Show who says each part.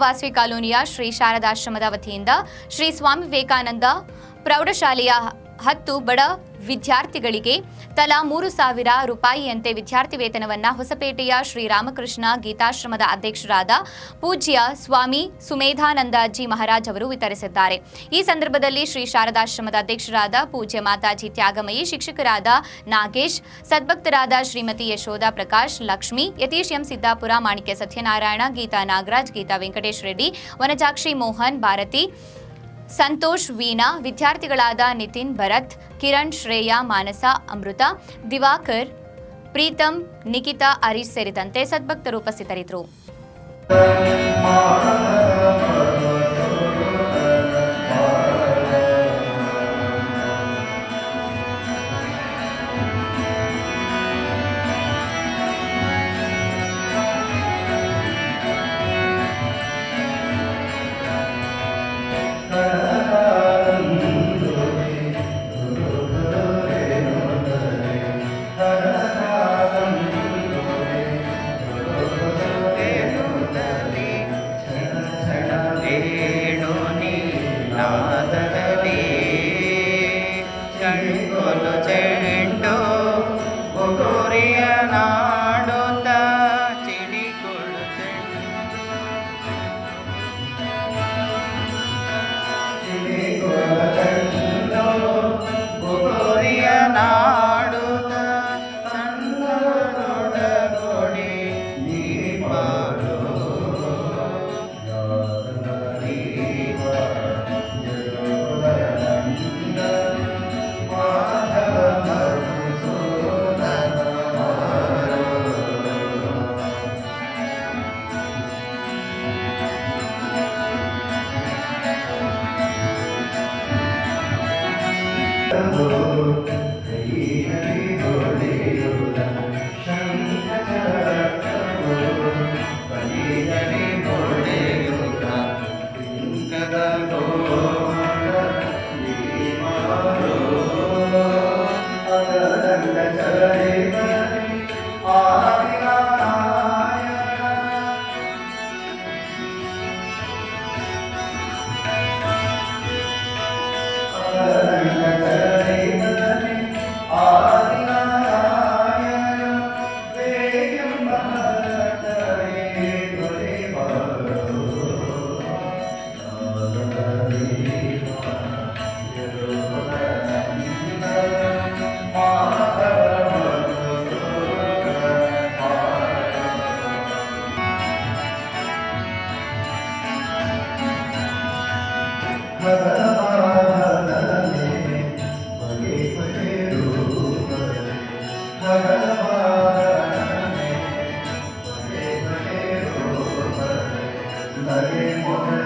Speaker 1: ವಾಸವಿ ಕಾಲೋನಿಯ ಶ್ರೀ ಶಾರದಾಶ್ರಮದ ವತಿಯಿಂದ ಶ್ರೀ ಸ್ವಾಮಿ ವಿವೇಕಾನಂದ ಪ್ರೌಢಶಾಲೆಯ ಹತ್ತು ಬಡ ವಿದ್ಯಾರ್ಥಿಗಳಿಗೆ ತಲಾ ಮೂರು ಸಾವಿರ ರೂಪಾಯಿಯಂತೆ ವಿದ್ಯಾರ್ಥಿ ವೇತನವನ್ನು ಹೊಸಪೇಟೆಯ ಶ್ರೀರಾಮಕೃಷ್ಣ ಗೀತಾಶ್ರಮದ ಅಧ್ಯಕ್ಷರಾದ ಪೂಜ್ಯ ಸ್ವಾಮಿ ಸುಮೇಧಾನಂದಾಜಿ ಮಹಾರಾಜ್ ಅವರು ವಿತರಿಸಿದ್ದಾರೆ. ಈ ಸಂದರ್ಭದಲ್ಲಿ ಶ್ರೀ ಶಾರದಾಶ್ರಮದ ಅಧ್ಯಕ್ಷರಾದ ಪೂಜ್ಯ ಮಾತಾಜಿ ತ್ಯಾಗಮಯಿ, ಶಿಕ್ಷಕರಾದ ನಾಗೇಶ್, ಸದ್ಭಕ್ತರಾದ ಶ್ರೀಮತಿ ಯಶೋಧ ಪ್ರಕಾಶ್, ಲಕ್ಷ್ಮಿ, ಯತೀಶ್ ಎಂ ಸಿದ್ದಾಪುರ, ಮಾಣಿಕ್ಯ ಸತ್ಯನಾರಾಯಣ, ಗೀತಾ ನಾಗರಾಜ್, ಗೀತಾ ವೆಂಕಟೇಶ್ ರೆಡ್ಡಿ, ವನಜಾಕ್ಷಿ ಮೋಹನ್, ಭಾರತಿ ಸಂತೋಷ್ ವೀಣಾ, ವಿದ್ಯಾರ್ಥಿಗಳಾದ ನಿತಿನ್ ಭರತ್, ಕಿರಣ್ ಶ್ರೇಯಾ, ಮಾನಸ ಅಮೃತ, ದಿವಾಕರ್ ಪ್ರೀತಂ ನಿಖಿತಾ ಹರೀಶ್ ಸೇರಿದಂತೆ ಸದ್ಭಕ್ತರು ಉಪಸ್ಥಿತರಿದ್ದರು.
Speaker 2: amor.
Speaker 3: Hare Hare